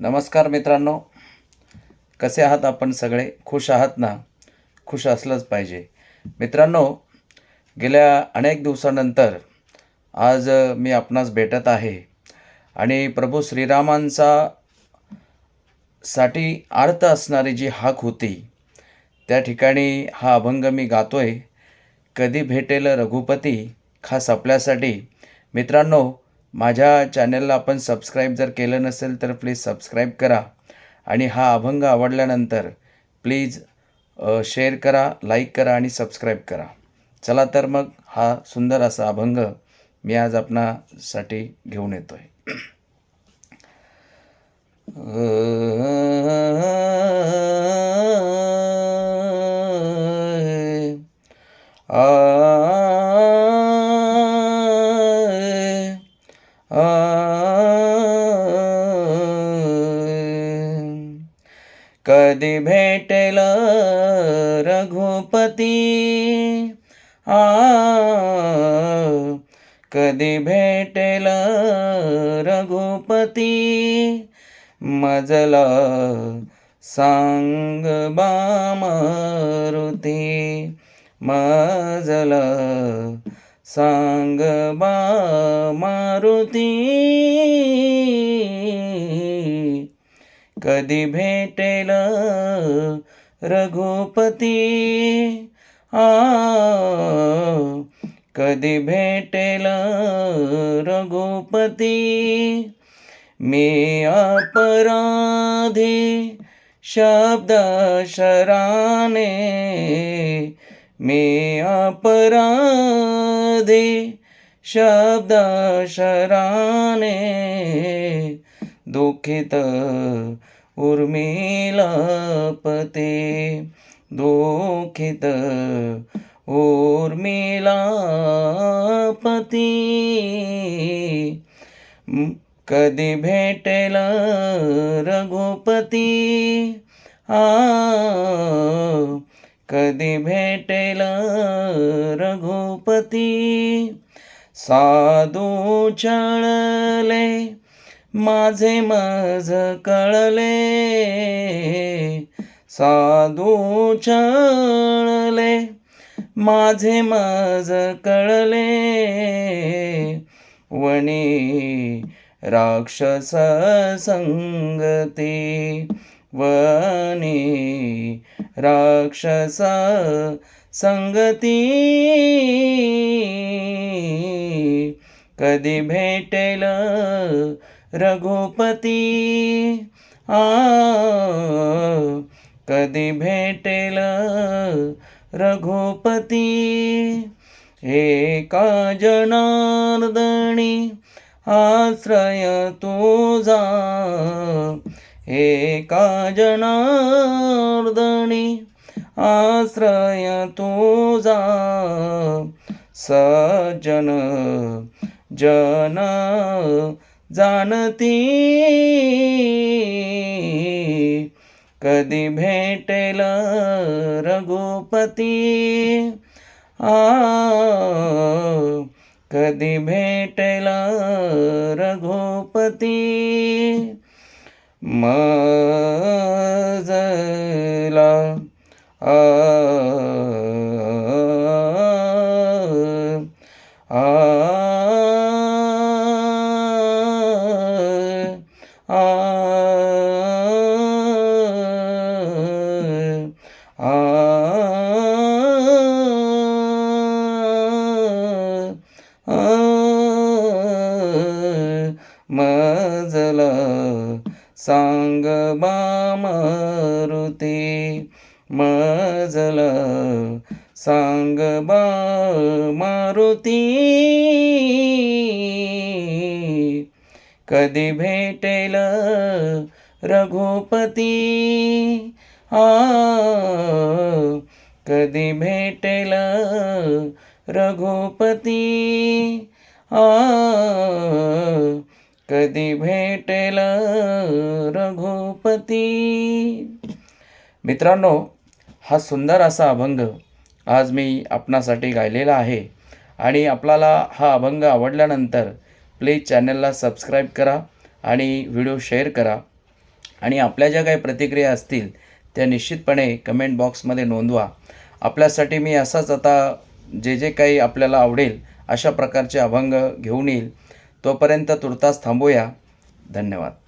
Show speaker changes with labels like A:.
A: नमस्कार मित्रांनो. कसे आहात आपण सगळे? खुश आहात ना? खुश असलंच पाहिजे. मित्रांनो गेल्या अनेक दिवसानंतर आज मी आपणास भेटत आहे आणि प्रभू श्रीरामांचा साठी अर्थ असणारी जी हाक होती त्या ठिकाणी हा अभंग मी गातोय. कधी भेटेल रघुपती? खास आपल्यासाठी. मित्रांनो माझ्या चॅनलला आपण सबस्क्राईब जर केलं नसेल तर प्लीज सबस्क्राईब करा. आणि हा अभंग आवडल्यानंतर प्लीज शेअर करा लाईक करा आणि सबस्क्राईब करा. चला तर मग हा सुंदर असा अभंग मी आज आपणासाठी घेऊन येतो आहे कधी भेटेल रघुपती? आ कधी भेटेल रघुपती? मजला सांग बामारुती मजला सांग बा मारुती कधी भेटेल रघुपती? आ कधी भेटेल रघुपती? मी अपराधी शब्द शराने मी अपराधी शब्द शराने दुःखित उर्मिला पते दुःखित उर्मिला पती कधी भेटेल रघुपती? आ कधी भेटेल रघुपती? साधू चळले माझे माझ कळले. साधू छळले. माझे माझ कळले. वणी राक्षस संगती. वणी राक्षस संगती. कधी भेटेल रघुपती? आ कधी भेटेल रघुपती? एका जनार्दनी आश्रय तुझा. एका जनार्दनी आश्रय तुझा. सजन जन जाणती कधी भेटेल रघुपती? आ कधी भेटेल रघुपती? मजला आ आ मारुती मजल सांग बा मारुती. कधी भेटेल रघुपती? आ कधी भेटेल रघुपती? आ कधी भेटेल रघुपती? मित्रांनो हा सुंदर असा अभंग आज मी आपणासाठी गायलेला आहे. आणि आपल्याला हा अभंग आवडल्यानंतर प्लीज चॅनलला सबस्क्राईब करा आणि व्हिडिओ शेअर करा. आणि आपल्या ज्या काही प्रतिक्रिया असतील त्या निश्चितपणे कमेंट बॉक्समध्ये नोंदवा. आपल्यासाठी मी असाच आता जे जे काही आपल्याला आवडेल अशा प्रकारचे अभंग घेऊन येईल. तोपर्यंत तुर्तास थांबूया. धन्यवाद.